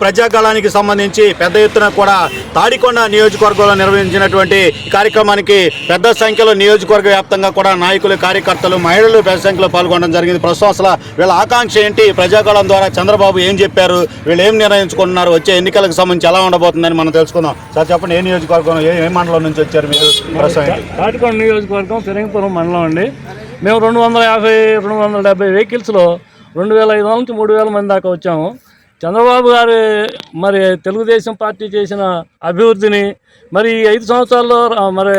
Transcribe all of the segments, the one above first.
ప్రజాగళానికి సంబంధించి పెద్ద ఎత్తున కూడా తాడికొండ నియోజకవర్గంలో నిర్వహించినటువంటి కార్యక్రమానికి పెద్ద సంఖ్యలో నియోజకవర్గ వ్యాప్తంగా కూడా నాయకులు కార్యకర్తలు మహిళలు పెద్ద సంఖ్యలో పాల్గొనడం జరిగింది. ప్రస్తుతం అసలు వీళ్ళ ఆకాంక్ష ఏంటి? ప్రజాగళం ద్వారా చంద్రబాబు ఏం చెప్పారు? వీళ్ళు ఏం నిర్ణయించుకుంటున్నారు? వచ్చే ఎన్నికలకు సంబంధించి ఎలా ఉండబోతుందని మనం తెలుసుకుందాం. సార్ చెప్పండి ఏ నియోజకవర్గం ఏ ఏ మండలం నుంచి వచ్చారు మీరు? ప్రస్తుతం నియోజకవర్గం ఫిరంగిపురం మండలం అండి. మేము రెండు వందల యాభై రెండు వందల డెబ్బై వెహికల్స్లో రెండు వేల ఐదు వందల నుంచి మూడు వేల మంది దాకా వచ్చాము. చంద్రబాబు గారు మరి తెలుగుదేశం పార్టీ చేసిన అభివృద్ధిని మరి ఈ ఐదు సంవత్సరాల్లో మరి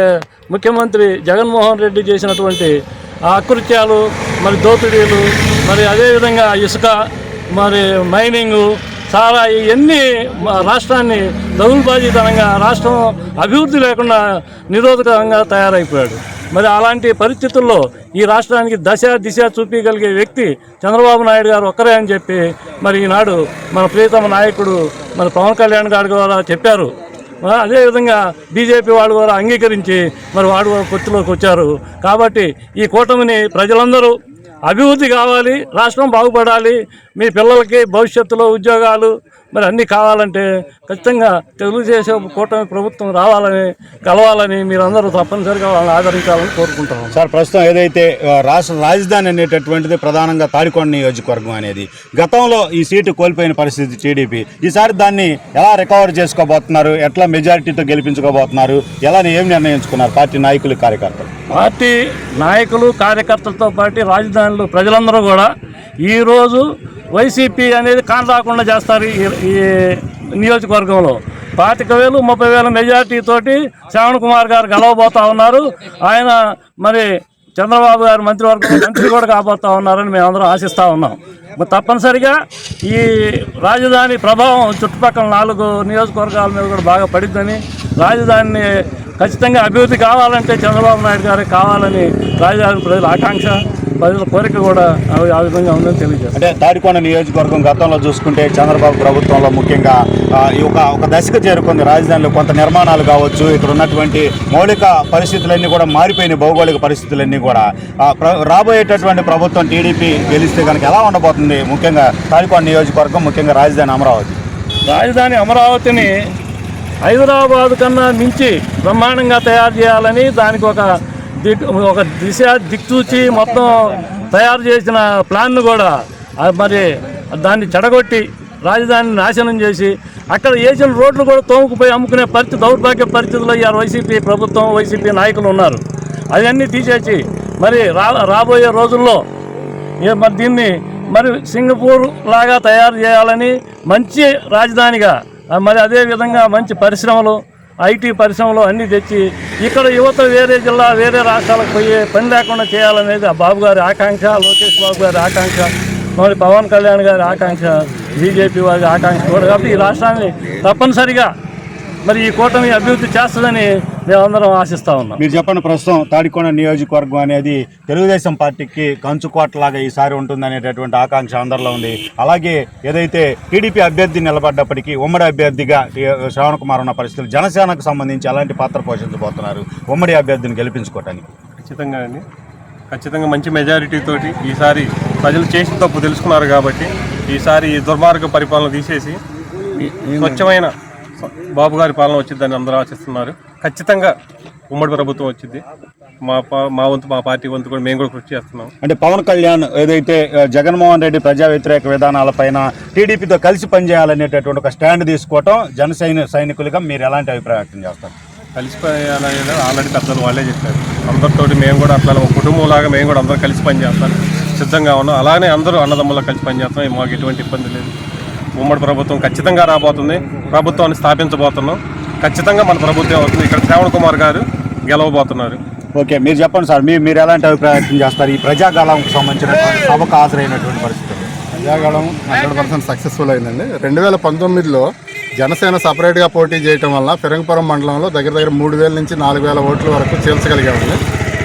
ముఖ్యమంత్రి జగన్మోహన్ రెడ్డి చేసినటువంటి అకృత్యాలు మరి దోపిడీలు మరి అదేవిధంగా ఇసుక మరి మైనింగు చాలా ఇవన్నీ రాష్ట్రాన్ని దగులుబాజీతనంగా రాష్ట్రం అభివృద్ధి లేకుండా నిరోధకంగా తయారైపోయాడు. మరి అలాంటి పరిస్థితుల్లో ఈ రాష్ట్రానికి దశ దిశ చూపించగలిగే వ్యక్తి చంద్రబాబు నాయుడు గారు ఒక్కరే అని చెప్పి మరి ఈనాడు మన ప్రియతమ నాయకుడు మన పవన్ కళ్యాణ్ గారు కూడా చెప్పారు. అదేవిధంగా బీజేపీ వాళ్ళు కూడా అంగీకరించి మరి వాడు కూడా పొత్తులోకి వచ్చారు. కాబట్టి ఈ కూటమిని ప్రజలందరూ అభివృద్ధి కావాలి రాష్ట్రం బాగుపడాలి మీ పిల్లలకి భవిష్యత్తులో ఉద్యోగాలు మరి అన్నీ కావాలంటే ఖచ్చితంగా తెలుగుదేశం కూటమి ప్రభుత్వం రావాలని కలవాలని మీరందరూ తప్పనిసరిగా వాళ్ళని ఆదరించాలని కోరుకుంటున్నాం. సార్ ప్రస్తుతం ఏదైతే రాష్ట్ర రాజధాని అనేటటువంటిది ప్రధానంగా తాడికొండ నియోజకవర్గం అనేది. గతంలో ఈ సీటు కోల్పోయిన పరిస్థితి టీడీపీ. ఈసారి దాన్ని ఎలా రికవర్ చేసుకోబోతున్నారు? ఎట్లా మెజారిటీతో గెలిపించుకోబోతున్నారు ఎలా ఏం నిర్ణయించుకున్నారు పార్టీ నాయకులు కార్యకర్తలు? పార్టీ నాయకులు కార్యకర్తలతో పాటు రాజధానిలో ప్రజలందరూ కూడా ఈరోజు వైసీపీ అనేది కానరాకుండా చేస్తారు ఈ ఈ నియోజకవర్గంలో. పాతిక వేలు ముప్పై వేల మెజార్టీతోటి శ్రావణ్ కుమార్ గారు గెలవబోతా ఉన్నారు. ఆయన మరి చంద్రబాబు గారు మంత్రివర్గం మంత్రి కూడా కాబోతా ఉన్నారని మేమందరం ఆశిస్తూ ఉన్నాం. మరి తప్పనిసరిగా ఈ రాజధాని ప్రభావం చుట్టుపక్కల నాలుగు నియోజకవర్గాల మీద కూడా బాగా పడిద్దని రాజధానిని ఖచ్చితంగా అభివృద్ధి కావాలంటే చంద్రబాబు నాయుడు గారికి కావాలని రాజధాని ప్రజల ఆకాంక్ష. ప్రజల కోరిక కూడా ఆ- ఆ విధంగా ఉందని తెలియజేస్తాం. అంటే తాడికొండ నియోజకవర్గం గతంలో చూసుకుంటే చంద్రబాబు ప్రభుత్వంలో ముఖ్యంగా ఒక ఒక దశకు చేరుకుంది. రాజధానిలో కొంత నిర్మాణాలు కావచ్చు ఇక్కడ ఉన్నటువంటి మౌలిక పరిస్థితులన్నీ కూడా మారిపోయినాయి భౌగోళిక పరిస్థితులన్నీ కూడా. రాబోయేటటువంటి ప్రభుత్వం టీడీపీ గెలిస్తే కనుక ఎలా ఉండబోతుంది? ముఖ్యంగా తాడికొండ నియోజకవర్గం ముఖ్యంగా రాజధాని అమరావతి. రాజధాని అమరావతిని హైదరాబాద్ కన్నా మించి బ్రహ్మాండంగా తయారు చేయాలని దానికి ఒక ఒక దిశ దిక్సూచి మొత్తం తయారు చేసిన ప్లాన్ను కూడా మరి దాన్ని చెడగొట్టి రాజధానిని నాశనం చేసి అక్కడ వేసిన రోడ్లు కూడా తోముకుపోయి అమ్ముకునే పరిస్థితి దౌర్భాగ్య పరిస్థితుల్లో ఇవాళ వైసీపీ ప్రభుత్వం వైసీపీ నాయకులు ఉన్నారు. అవన్నీ తీసేసి మరి రా రాబోయే రోజుల్లో మరి దీన్ని మరి సింగపూర్ లాగా తయారు చేయాలని మంచి రాజధానిగా మరి అదేవిధంగా మంచి పరిశ్రమలు ఐటీ పరిశ్రమలో అన్నీ తెచ్చి ఇక్కడ యువత వేరే జిల్లా వేరే రాష్ట్రాలకు పోయే పని లేకుండా చేయాలనేది ఆ బాబు గారి ఆకాంక్ష లోకేష్ బాబు గారి ఆకాంక్ష మరి పవన్ కళ్యాణ్ గారి ఆకాంక్ష బీజేపీ వారి ఆకాంక్ష కూడా. కాబట్టి ఈ రాష్ట్రాన్ని తప్పనిసరిగా మరి ఈ కూటమి అభివృద్ధి చేస్తుందని మేమందరం ఆశిస్తా ఉన్నాం. మీరు చెప్పండి ప్రస్తుతం తాడికొండ నియోజకవర్గం అనేది తెలుగుదేశం పార్టీకి కంచుకోటలాగా ఈసారి ఉంటుందనేటటువంటి ఆకాంక్ష అందరిలో ఉంది. అలాగే ఏదైతే టీడీపీ అభ్యర్థి నిలబడ్డప్పటికీ ఉమ్మడి అభ్యర్థిగా శ్రావణ్ కుమార్ ఉన్న పరిస్థితులు జనసేనకు సంబంధించి ఎలాంటి పాత్ర పోషించబోతున్నారు? ఉమ్మడి అభ్యర్థిని గెలిపించుకోవటానికి. ఖచ్చితంగా అండి. ఖచ్చితంగా మంచి మెజారిటీ తోటి ఈసారి ప్రజలు చేసిన తప్పు తెలుసుకున్నారు కాబట్టి ఈసారి ఈ దుర్మార్గ పరిపాలన తీసేసి స్వచ్ఛమైన బాబు గారి పాలన వచ్చిందని అందరూ ఆశిస్తున్నారు. ఖచ్చితంగా ఉమ్మడి ప్రభుత్వం వచ్చింది. మా పా- మా వంతు మా పార్టీ వంతు కూడా మేము కూడా కృషి చేస్తున్నాం. అంటే పవన్ కళ్యాణ్ ఏదైతే జగన్మోహన్ రెడ్డి ప్రజా వ్యతిరేక విధానాలపైన టీడీపీతో కలిసి పనిచేయాలనేటటువంటి ఒక స్టాండ్ తీసుకోవటం జన సైని సైనికులుగా మీరు ఎలాంటి అభిప్రాయం వ్యక్తం చేస్తారు? కలిసిపోయాలని ఆల్రెడీ పెద్దలు వాళ్ళే చెప్పారు. అందరితోటి మేము కూడా అట్లా ఒక కుటుంబం లాగా మేము కూడా అందరం కలిసి పనిచేస్తాం. సిద్ధంగా ఉన్నాం. అలానే అందరూ అన్నదమ్ములా కలిసి పనిచేస్తాం. మాకు ఎటువంటి ఇబ్బంది లేదు. ఉమ్మడి ప్రభుత్వం ఖచ్చితంగా రాబోతుంది. ప్రభుత్వాన్ని స్థాపించబోతున్నాం. ఖచ్చితంగా మన ప్రభుత్వం అవుతుంది ఇక్కడ శ్రావణ్ కుమార్ గారు గెలవబోతున్నారు. ఓకే మీరు చెప్పండి సార్ మీరు మీరు ఎలాంటి అభిప్రాయం చేస్తారు ఈ ప్రజాగాలంకు సంబంధించినటువంటి సభకు హాజరైనటువంటి పరిస్థితులు? ప్రజాగళం హండ్రెడ్ పర్సెంట్ సక్సెస్ఫుల్ అయిందండి. రెండు వేల పంతొమ్మిదిలో జనసేన సపరేట్గా పోటీ చేయటం వల్ల ఫిరంగపురం మండలంలో దగ్గర దగ్గర మూడు వేల నుంచి నాలుగు వేల ఓట్ల వరకు చేల్చగలిగామండి.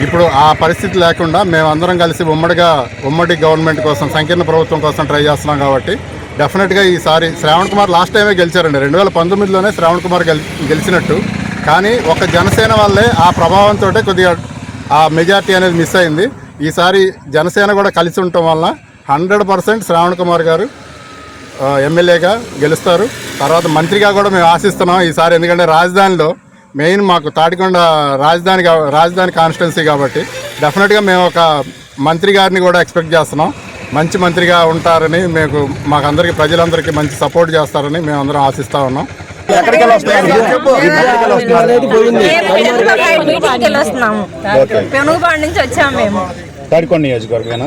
ఇప్పుడు ఆ పరిస్థితి లేకుండా మేమందరం కలిసి ఉమ్మడిగా ఉమ్మడి గవర్నమెంట్ కోసం సంకీర్ణ ప్రభుత్వం కోసం ట్రై చేస్తున్నాం కాబట్టి డెఫినెట్గా ఈసారి శ్రావణ్ కుమార్ లాస్ట్ టైమే గెలిచారండి. రెండు వేల పంతొమ్మిదిలోనే శ్రావణ్ కుమార్ గెలి గెలిచినట్టు. కానీ ఒక జనసేన వల్లే ఆ ప్రభావంతో కొద్దిగా ఆ మెజార్టీ అనేది మిస్ అయింది. ఈసారి జనసేన కూడా కలిసి ఉండటం వల్ల హండ్రెడ్ పర్సెంట్ శ్రావణ్ కుమార్ గారు ఎమ్మెల్యేగా గెలుస్తారు. తర్వాత మంత్రిగా కూడా మేము ఆశిస్తున్నాం ఈసారి. ఎందుకంటే రాజధానిలో మెయిన్ మాకు తాటికొండ రాజధాని రాజధాని కాన్స్టిట్యున్సీ కాబట్టి డెఫినెట్గా మేము ఒక మంత్రి గారిని కూడా ఎక్స్పెక్ట్ చేస్తున్నాం. మంచి మంత్రిగా ఉంటారని మీకు మాకందరికి ప్రజలందరికీ మంచి సపోర్ట్ చేస్తారని మేము అందరం ఆశిస్తూ ఉన్నాం. పెనుగుబాడు నుంచి వచ్చాము. మేము. నియోజకవర్గం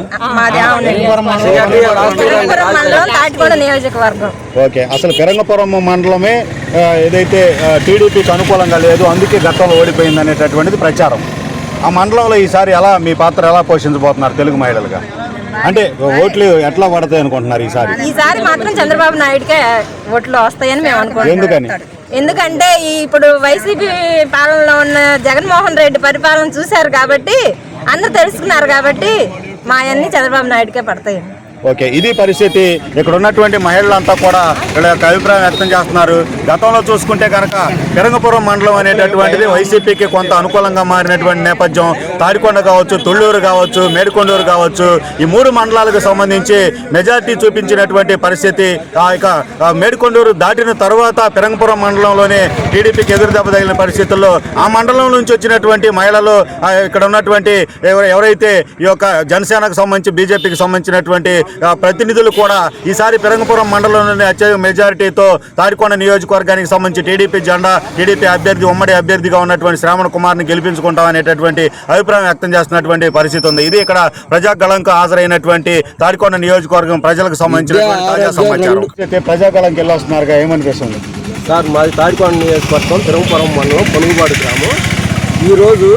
నియోజకవర్గం. ఓకే. అసలు పెరంగపురం మండలమే ఏదైతే టీడీపీకి అనుకూలంగా లేదు అందుకే గతంలో ఓడిపోయింది అనేటటువంటిది ప్రచారం. ఆ మండలంలో ఈసారి ఎలా మీ పాత్ర ఎలా పోషించబోతున్నారు తెలుగు మహిళలుగా? అంటే ఓట్లు ఎట్లా పడతాయి అనుకుంటున్నారు ఈసారి? ఈసారి మాత్రం చంద్రబాబు నాయుడుకే ఓట్లు వస్తాయని మేము ఎందుకని? అనుకుంటున్నాం ఎందుకంటే ఈ ఇప్పుడు వైసీపీ పాలనలో ఉన్న జగన్మోహన్ రెడ్డి పరిపాలన చూశారు కాబట్టి అందరూ తెలుసుకున్నారు కాబట్టి మా అన్ని చంద్రబాబు నాయుడుకే పడతాయి. ఓకే ఇది పరిస్థితి. ఇక్కడ ఉన్నటువంటి మహిళలంతా కూడా వీళ్ళ యొక్క అభిప్రాయం వ్యక్తం చేస్తున్నారు. గతంలో చూసుకుంటే కనుక పెరంగపురం మండలం అనేటటువంటిది వైసీపీకి కొంత అనుకూలంగా మారినటువంటి నేపథ్యం. తాడికొండ కావచ్చు తుళ్ళూరు కావచ్చు మేడికొండూరు కావచ్చు ఈ మూడు మండలాలకు సంబంధించి మెజార్టీ చూపించినటువంటి పరిస్థితి. ఆ ఇక మేడికొండూరు దాటిన తర్వాత పెరంగపురం మండలంలోనే టీడీపీకి ఎదురు దెబ్బ తగిలిన పరిస్థితుల్లో ఆ మండలం నుంచి వచ్చినటువంటి మహిళలు ఇక్కడ ఉన్నటువంటి ఎవరైతే ఈ యొక్క జనసేనకు సంబంధించి బీజేపీకి సంబంధించినటువంటి ప్రతినిధులు కూడా ఈసారి పెరంగపురం మండలంలోని అత్యధిక మెజారిటీతో తాడికొండ నియోజకవర్గానికి సంబంధించి టీడీపీ జెండా టీడీపీ అభ్యర్థి ఉమ్మడి అభ్యర్థిగా ఉన్నటువంటి శ్రావణ్ కుమార్ని గెలిపించుకుంటాం అనేటటువంటి అభిప్రాయం వ్యక్తం చేస్తున్నటువంటి పరిస్థితి ఉంది. ఇది ఇక్కడ ప్రజాగళంకు హాజరైనటువంటి తాడికొండ నియోజకవర్గం ప్రజలకు సంబంధించినటువంటి తాజా సమాచారం. ప్రజాగళంకి వెళ్ళొస్తున్నారుగా ఏమనిపిస్తుంది? సార్ మాది తాడికొండ నియోజకవర్గం తిరుమపురం మండలం పొనుగుబాడు గ్రామం. ఈరోజు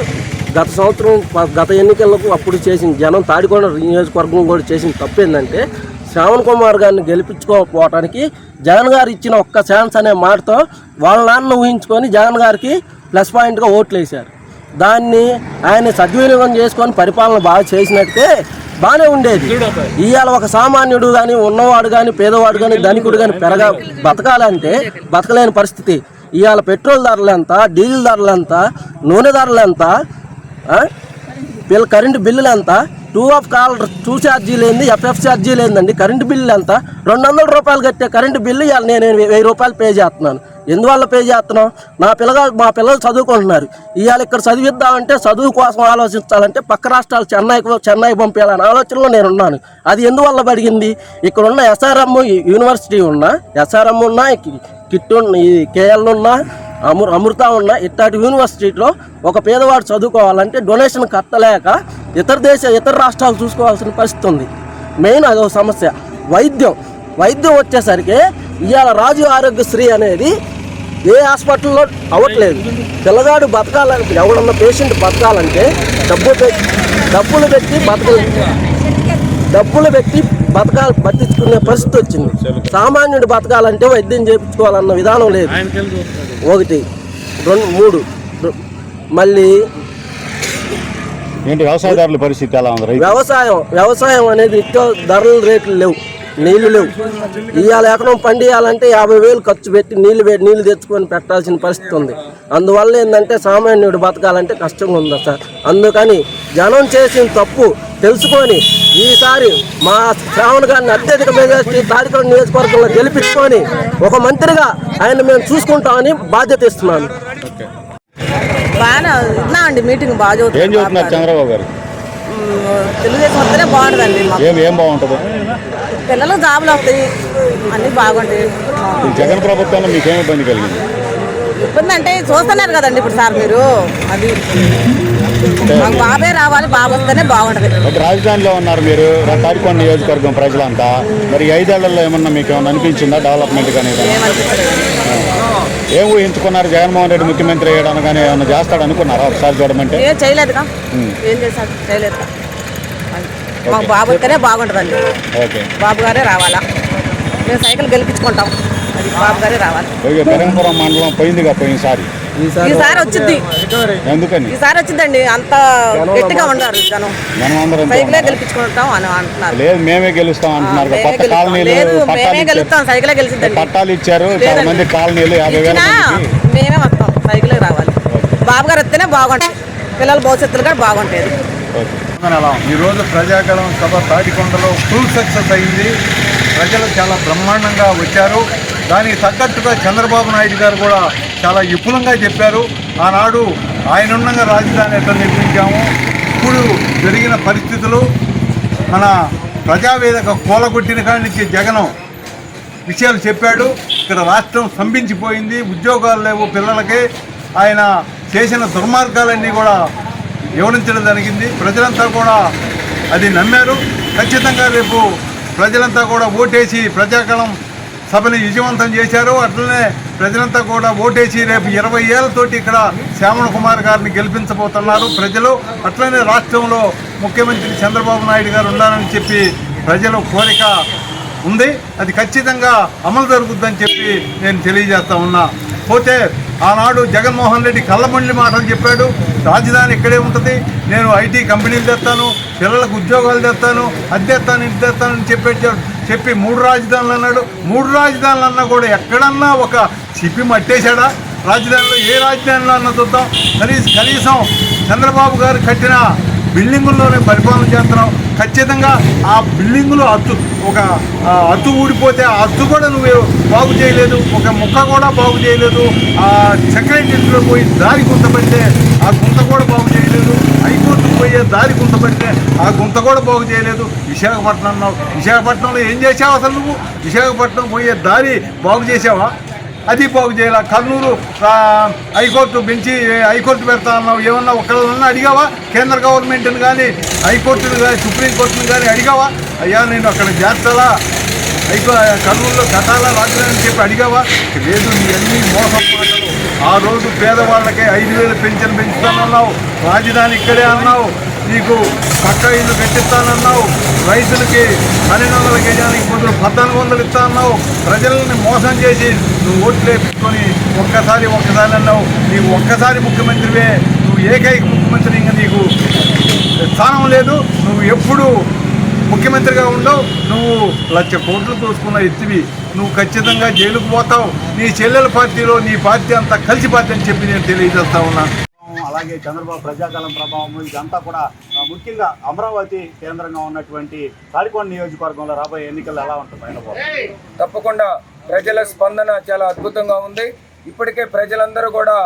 గత సంవత్సరం గత ఎన్నికలకు అప్పుడు చేసిన జనం తాడికొండ నియోజకవర్గం కూడా చేసిన తప్పు ఏంటంటే శ్రావణ్ కుమార్ గారిని గెలిపించుకోకపోవటానికి జగన్ గారు ఇచ్చిన ఒక్క ఛాన్స్ అనే మాటతో వాళ్ళ నాన్న ఊహించుకొని జగన్ గారికి ప్లస్ పాయింట్గా ఓట్లు వేశారు. దాన్ని ఆయన సద్వినియోగం చేసుకొని పరిపాలన బాగా చేసినట్టే బాగానే ఉండేది. ఇవాళ ఒక సామాన్యుడు కానీ ఉన్నవాడు కానీ పేదవాడు కానీ ధనికుడు కానీ పెరగ బతకాలంటే బతకలేని పరిస్థితి. ఇవాళ పెట్రోల్ ధరలు ఎంత డీజిల్ ధరలు ఎంత నూనె ధరలు ఎంత వీళ్ళ కరెంటు బిల్లులు ఎంత? టూ ఆఫ్ కాల్ టూ ఛార్జీలు ఏంది? ఎఫ్ఎఫ్ ఛార్జీలు ఏందండి? కరెంటు బిల్లు ఎంత? రెండు వందల రూపాయలు కట్టే కరెంటు బిల్లు ఇవాళ నేను వెయ్యి రూపాయలు పే చేస్తున్నాను. ఎందువల్ల పే చేస్తున్నాం నా పిల్లగా మా పిల్లలు చదువుకుంటున్నారు. ఇవాళ ఇక్కడ చదివిద్దామంటే చదువు కోసం ఆలోచించాలంటే పక్క రాష్ట్రాలు చెన్నైకి చెన్నై పంపించాలనే ఆలోచనలో నేను ఉన్నాను అది ఎందువల్ల పడిగింది? ఇక్కడ ఉన్న ఎస్ఆర్ఎం యూనివర్సిటీ ఉన్న ఎస్ఆర్ఎం ఉన్న కిట్ ఉన్న ఈ కేఎల్ ఉన్న అమృ అమృత ఉన్న ఇట్లాంటి యూనివర్సిటీలో ఒక పేదవాడు చదువుకోవాలంటే డొనేషన్ కట్టలేక ఇతర దేశ ఇతర రాష్ట్రాలు చూసుకోవాల్సిన పరిస్థితి ఉంది. మెయిన్ అదో సమస్య. వైద్యం. వైద్యం వచ్చేసరికి ఇవాళ రాజు ఆరోగ్యశ్రీ అనేది ఏ హాస్పిటల్లో అవ్వట్లేదు. పిల్లగాడు బతకాలంటే ఎవడన్నా పేషెంట్ బతకాలంటే డబ్బు పెట్టి డబ్బులు పెట్టి బతకలేదు డబ్బులు పెట్టి బతకాలి బతికించుకునే పరిస్థితి వచ్చింది. సామాన్యుడు బతకాలంటే వైద్యం చేయించుకోవాలన్న విధానం లేదు. ఒకటి రెండు మూడు మళ్ళీ ఏంటి వ్యవసాయదారుల పరిస్థితి ఎలా ఉంది? వ్యవసాయం వ్యవసాయం అనేది ఇక్క ధరల రేట్లు లేవు. నీళ్ళు లేవు. ఇవాళ ఎకరం పండియాలంటే యాభై వేలు ఖర్చు పెట్టి నీళ్ళు పెట్టి నీళ్ళు తెచ్చుకొని పెట్టాల్సిన పరిస్థితి ఉంది. అందువల్ల ఏంటంటే సామాన్యుడు బతకాలంటే కష్టంగా ఉంది సార్. అందుకని జనం చేసిన తప్పు తెలుసుకొని ఈసారి మా శ్రావణ్ గారిని అత్యధిక మెజార్టీ తాడికొండ నియోజకవర్గంలో గెలిపించుకొని ఒక మంత్రిగా ఆయన మేము చూసుకుంటామని బాధ్యత ఇస్తున్నాను. బాగానే విన్నామండి మీటింగ్ బాగా చంద్రబాబు గారు? తెలుగుదేశం వస్తేనే బాగుంటుందండి మాకు. ఏం ఏం బాగుంటుంది? పిల్లలకు జాబులు వస్తాయి. అన్నీ బాగుంటాయి. జగన్ ప్రభుత్వంలో మీకేం ఇబ్బంది కలిగింది? ఇబ్బంది అంటే చూస్తున్నారు కదండి ఇప్పుడు సార్ మీరు. అది మాకు బాబే రావాలి బాబు వస్తేనే బాగుంటుంది. ఒక రాజధానిలో ఉన్నారు మీరు తాడికొండ నియోజకవర్గం ప్రజలంతా. మరి ఐదేళ్ళలో ఏమన్నా మీకు ఏమన్నా అనిపించిందా డెవలప్మెంట్ కానీ? ఏం ఊహించుకున్నారు జగన్మోహన్ రెడ్డి ముఖ్యమంత్రి అయ్యడానికి కానీ ఏమన్నా చేస్తాడు అనుకున్నారా ఒకసారి చూడమంటే? ఏం చేయలేదుగా. ఏం చేశాడు? చేయలేదుగా. మాకు బాబు వస్తేనే బాగుంటుందండి. ఓకే. బాబు గారే రావాలా? మేము సైకిల్ గెలిపించుకుంటాం. అది బాబు గారే రావాలి. పెరంగపురం మండలం పోయిందిగా పోయినసారి? ఈసారి వచ్చింది ఎందుకని? ఈసారి వచ్చిందండి అంత గట్టిగా ఉన్నారు జనం. మనం అందరం సైకిలే గెలిపించుకుంటాం అని అంటున్నారు. లేదు మేమే గెలుస్తాం అంటున్నారు కొత్త. కాలనీలు లేదు మేమే గెలుస్తాం. సైకిలే గెలిచిందండి పట్టాలు ఇచ్చారు. చాలా. మంది కాలనీలు యాభై వేల మేమే వస్తాం. సైకిలే రావాలి. బాబు గారు వస్తేనే బాగుంటుంది. పిల్లల భవిష్యత్తులు కూడా బాగుంటుంది ఓకే. ఈరోజు ప్రజాగళం సభ తాటికొండలో ఫుల్ సక్సెస్ అయింది. ప్రజలు చాలా బ్రహ్మాండంగా వచ్చారు. దానికి తగ్గట్టుగా చంద్రబాబు నాయుడు గారు కూడా చాలా విపులంగా చెప్పారు. ఆనాడు ఆయన ఉండగా రాజధాని ఎట్లా నిర్మించాము. ఇప్పుడు జరిగిన పరిస్థితులు మన ప్రజావేదిక కూలగొట్టిన కాడి నుంచి జగనం విషయాలు చెప్పాడు. ఇక్కడ రాష్ట్రం స్తంభించిపోయింది. ఉద్యోగాలు లేవు పిల్లలకి. ఆయన చేసిన దుర్మార్గాలన్నీ కూడా వివరించడం జరిగింది. ప్రజలంతా కూడా అది నమ్మారు. ఖచ్చితంగా రేపు ప్రజలంతా కూడా ఓటేసి ప్రజాకళం సభని విజయవంతం చేశారు. అట్లనే ప్రజలంతా కూడా ఓటేసి రేపు ఇరవై ఏళ్ళతోటి ఇక్కడ శ్యామణ కుమార్ గారిని గెలిపించబోతున్నారు ప్రజలు. అట్లనే రాష్ట్రంలో ముఖ్యమంత్రి చంద్రబాబు నాయుడు గారు ఉన్నారని చెప్పి ప్రజల కోరిక ఉంది. అది ఖచ్చితంగా అమలు జరుగుద్దని చెప్పి నేను తెలియజేస్తా ఉన్నా. పోతే ఆనాడు జగన్మోహన్ రెడ్డి కళ్ళమండి మాటలు చెప్పాడు. రాజధాని ఇక్కడే ఉంటుంది. నేను ఐటీ కంపెనీలు తెస్తాను పిల్లలకు ఉద్యోగాలు తెస్తాను అద్దెత్తాను ఇంటి తెస్తాను అని చెప్పి చెప్పి మూడు రాజధానులు అన్నాడు. మూడు రాజధానులు అన్నా కూడా ఎక్కడన్నా ఒక చిప్పి మట్టేశాడా? రాజధానిలో ఏ రాజధానిలో అన్న చూద్దాం. కనీసం కనీసం చంద్రబాబు గారు కట్టిన బిల్డింగుల్లోనే పరిపాలన చేస్తున్నావు ఖచ్చితంగా ఆ బిల్డింగులు అత్తు ఒక అత్తు ఊడిపోతే ఆ అత్తు కూడా నువ్వు బాగు చేయలేదు. ఒక ముక్క కూడా బాగు చేయలేదు. ఆ సెక్రటరీలో పోయి దారి గుంత పడితే ఆ గుంత కూడా బాగు చేయలేదు. హైకోర్టుకు పోయే దారి గుంత పడితే ఆ గుంత కూడా బాగు చేయలేదు. విశాఖపట్నం విశాఖపట్నంలో ఏం చేసావు అసలు నువ్వు? విశాఖపట్నం పోయే దారి బాగు చేసావా? అది బాగు చేయాల కర్నూలు హైకోర్టు బెంచి హైకోర్టు పెడతా అన్నావు ఏమన్నా ఒకళ్ళన్నా అడిగావా? కేంద్ర గవర్నమెంట్ని కానీ హైకోర్టుని కానీ సుప్రీంకోర్టుని కానీ అడిగావా? అయ్యా నేను అక్కడ చేస్తాలా హైకో కర్నూలులో కట్టాలా రాజధాని చెప్పి అడిగావా? లేదు ఇవన్నీ మోసం మాటలు. ఆ రోజు పేదవాళ్ళకి ఐదు వేలు పెన్షన్ పెంచుతానన్నావు. రాజధాని ఇక్కడే అన్నావు. నీకు పక్క ఇల్లు కట్టిస్తానన్నావు. రైతులకి పన్నెండు వందల గజానికి బదులు పద్నాలుగు వందలు ఇస్తా అన్నావు ప్రజలని మోసం చేసి నువ్వు ఓట్లు వేపించుకొని ఒక్కసారి ఒక్కసారి అన్నావు. నీవు ఒక్కసారి ముఖ్యమంత్రివే నువ్వు ఏకైక ముఖ్యమంత్రి ఇంకా నీకు స్థానం లేదు. నువ్వు ఎప్పుడు ముఖ్యమంత్రిగా ఉండవు. నువ్వు లక్ష కోట్లు దోసుకున్న ఎత్తివి నువ్వు ఖచ్చితంగా జైలుకు పోతావు. నీ చెల్లెల పార్టీలో నీ పార్టీ అంతా కలిసి పార్టీ అని చెప్పి నేను తెలియజేస్తా ఉన్నాను అలాగే చంద్రబాబు ప్రజాకాలం ప్రభావం ఇదంతా కూడా ముఖ్యంగా అమరావతి కేంద్రంగా ఉన్నటువంటి తాడికొండ నియోజకవర్గంలో రాబోయే ఎన్నికలు ఎలా ఉంటుంది తప్పకుండా ప్రజల స్పందన చాలా అద్భుతంగా ఉంది. ఇప్పటికే ప్రజలందరూ కూడా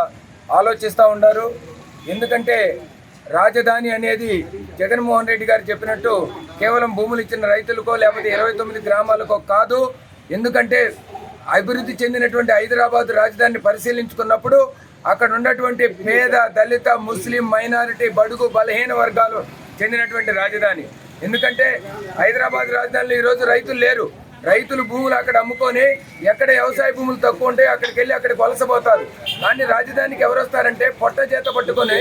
ఆలోచిస్తూ ఉన్నారు. ఎందుకంటే రాజధాని అనేది జగన్మోహన్ రెడ్డి గారు చెప్పినట్టు కేవలం భూములు ఇచ్చిన రైతులకో లేకపోతే ఇరవై తొమ్మిది గ్రామాలకో కాదు. ఎందుకంటే అభివృద్ధి చెందినటువంటి హైదరాబాద్ రాజధానిని పరిశీలించుకున్నప్పుడు అక్కడ ఉన్నటువంటి పేద దళిత ముస్లిం మైనారిటీ బడుగు బలహీన వర్గాలు చెందినటువంటి రాజధాని. ఎందుకంటే హైదరాబాద్ రాజధానిలో ఈరోజు రైతులు లేరు. రైతులు భూములు అక్కడ అమ్ముకొని ఎక్కడ వ్యవసాయ భూములు తక్కువ ఉంటే అక్కడికి వెళ్ళి అక్కడ కొలసపోతారు కానీ రాజధానికి ఎవరు వస్తారంటే పొట్ట చేత పట్టుకొని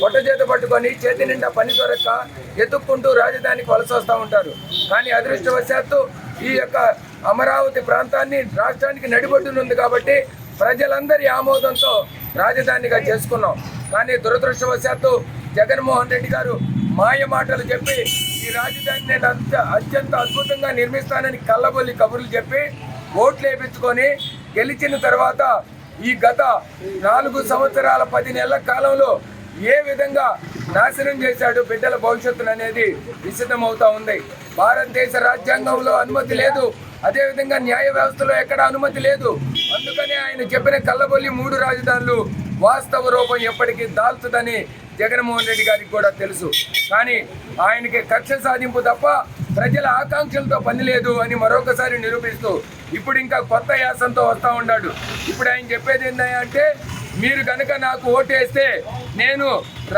పొట్ట చేత పట్టుకొని చేతి నిండా పని దొరక్క ఎత్తుక్కుంటూ రాజధానికి వలస వస్తూ ఉంటారు. కానీ అదృష్టవశాత్తు ఈ యొక్క అమరావతి ప్రాంతాన్ని రాష్ట్రానికి నడిబొడ్డునుంది కాబట్టి ప్రజలందరి ఆమోదంతో రాజధానిగా చేసుకున్నాం. కానీ దురదృష్టవశాత్తు జగన్మోహన్ రెడ్డి గారు మాయ మాటలు చెప్పి ఈ రాజధాని నేను అత్యంత అద్భుతంగా నిర్మిస్తానని కళ్ళబొల్లి కబుర్లు చెప్పి ఓట్లు వేయించుకొని గెలిచిన తర్వాత ఈ గత నాలుగు సంవత్సరాల పది నెలల కాలంలో ఏ విధంగా నాశనం చేశాడు బిడ్డల భవిష్యత్తును అనేది విసిద్ధమవుతా ఉంది. భారతదేశ రాజ్యాంగంలో అనుమతి లేదు. అదేవిధంగా న్యాయ వ్యవస్థలో ఎక్కడ అనుమతి లేదు. అందుకనే ఆయన చెప్పిన కళ్ళబొల్లి మూడు రాజధానులు వాస్తవ రూపం ఎప్పటికీ దాల్చుదని జగన్మోహన్ రెడ్డి గారికి కూడా తెలుసు. కానీ ఆయనకి కక్ష సాధింపు తప్ప ప్రజల ఆకాంక్షలతో పని లేదు అని మరొకసారి నిరూపిస్తూ ఇప్పుడు ఇంకా కొత్త యాసంతో వస్తూ ఉన్నాడు. ఇప్పుడు ఆయన చెప్పేది ఏంటంటే మీరు కనుక నాకు ఓటేస్తే నేను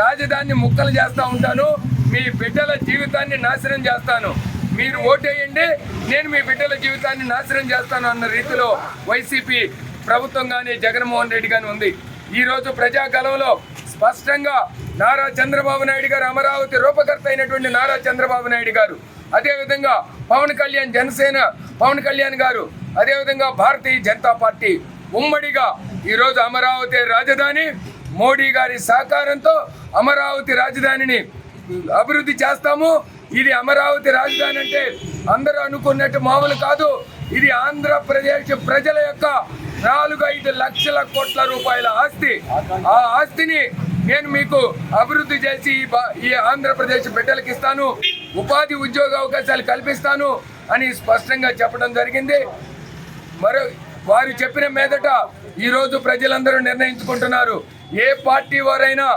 రాజధాని ముక్కలు చేస్తూ ఉంటాను మీ బిడ్డల జీవితాన్ని నాశనం చేస్తాను. మీరు ఓటేయండి. నేను మీ బిడ్డల జీవితాన్ని నాశనం చేస్తాను అన్న రీతిలో వైసీపీ ప్రభుత్వం కానీ జగన్మోహన్ రెడ్డి కానీ ఉంది. ఈరోజు ప్రజా ప్రజాగలంలో స్పష్టంగా నారా చంద్రబాబు నాయుడు గారు అమరావతి రూపకర్త అయినటువంటి నారా చంద్రబాబు నాయుడు గారు అదేవిధంగా పవన్ కళ్యాణ్ జనసేన పవన్ కళ్యాణ్ గారు అదేవిధంగా భారతీయ జనతా పార్టీ ఉమ్మడిగా ఈరోజు అమరావతి రాజధాని మోడీ గారి సహకారంతో అమరావతి రాజధానిని అభివృద్ధి చేస్తాము. ఇది అమరావతి రాజధాని అంటే అందరూ అనుకున్నట్టు మామూలు కాదు. ఇది ఆంధ్రప్రదేశ్ ప్రజల యొక్క నాలుగు ఐదు లక్షల కోట్ల రూపాయల ఆస్తి. ఆ ఆస్తిని నేను మీకు అభివృద్ధి చేసి ఈ ఈ ఆంధ్రప్రదేశ్ బిడ్డలకు ఇస్తాను. ఉపాధి ఉద్యోగ అవకాశాలు కల్పిస్తాను అని స్పష్టంగా చెప్పడం జరిగింది. మరో వారు చెప్పిన మీదట ఈరోజు ప్రజలందరూ నిర్ణయించుకుంటున్నారు. ఏ పార్టీ వారైనా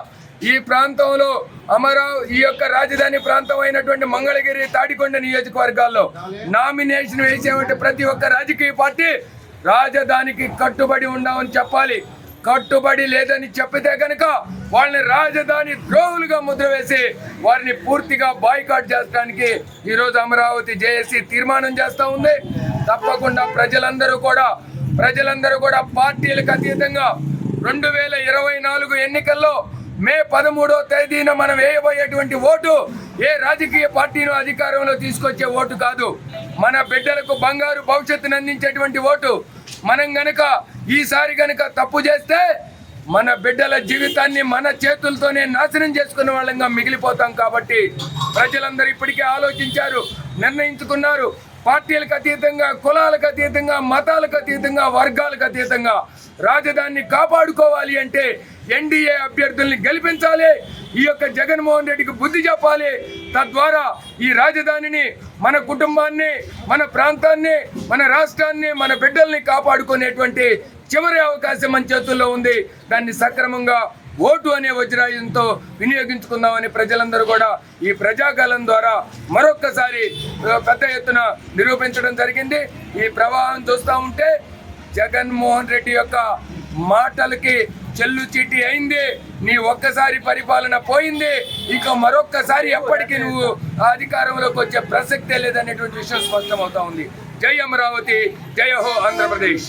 ఈ ప్రాంతంలో అమరావ్ ఈ యొక్క రాజధాని ప్రాంతం అయినటువంటి మంగళగిరి తాడికొండ నియోజకవర్గాల్లో నామినేషన్ వేసేటువంటి ప్రతి ఒక్క రాజకీయ పార్టీ రాజధానికి కట్టుబడి ఉండమని చెప్పాలి. కట్టుబడి లేదని చెప్పితే కనుక వాళ్ళని రాజధాని ద్రోహులుగా ముద్ర వేసి వారిని పూర్తిగా బాయ్కాట్ చేసడానికి ఈరోజు అమరావతి జేఏసీ తీర్మానం చేస్తూ ఉంది. తప్పకుండా ప్రజలందరూ కూడా ప్రజలందరూ కూడా పార్టీలకు అతీతంగా రెండు వేల ఇరవై నాలుగు ఎన్నికల్లో మే పదమూడో తేదీన మనం వేయబోయేటువంటి ఓటు ఏ రాజకీయ పార్టీను అధికారంలో తీసుకొచ్చే ఓటు కాదు. మన బిడ్డలకు బంగారు భవిష్యత్తును అందించేటువంటి ఓటు. మనం గనక ఈసారి గనక తప్పు చేస్తే మన బిడ్డల జీవితాన్ని మన చేతులతోనే నాశనం చేసుకున్న వాళ్ళంగా మిగిలిపోతాం కాబట్టి ప్రజలందరూ ఇప్పటికే ఆలోచించారు నిర్ణయించుకున్నారు. పార్టీలకు అతీతంగా కులాలకు అతీతంగా మతాలకు అతీతంగా వర్గాలకు అతీతంగా రాజధానిని కాపాడుకోవాలి అంటే ఎన్డీఏ అభ్యర్థుల్ని గెలిపించాలి ఈ యొక్క జగన్మోహన్ రెడ్డికి బుద్ధి చెప్పాలి. తద్వారా ఈ రాజధానిని మన కుటుంబాన్ని మన ప్రాంతాన్ని మన రాష్ట్రాన్ని మన బిడ్డల్ని కాపాడుకునేటువంటి చివరి అవకాశం మన చేతుల్లో ఉంది. దాన్ని సక్రమంగా ఓటు అనే వజ్రాయుధంతో వినియోగించుకుందామని ప్రజలందరూ కూడా ఈ ప్రజాకాలం ద్వారా మరొక్కసారి పెద్ద ఎత్తున నిరూపించడం జరిగింది. ఈ ప్రవాహం చూస్తూ ఉంటే జగన్మోహన్ రెడ్డి యొక్క మాటలకి చెల్లు చీటి అయింది. నీ ఒక్కసారి పరిపాలన పోయింది. ఇక మరొక్కసారి ఎప్పటికీ నువ్వు ఆ అధికారంలోకి వచ్చే ప్రసక్తే లేదనేటువంటి విషయం స్పష్టమవుతా ఉంది. జై అమరావతి జయ హో ఆంధ్రప్రదేశ్.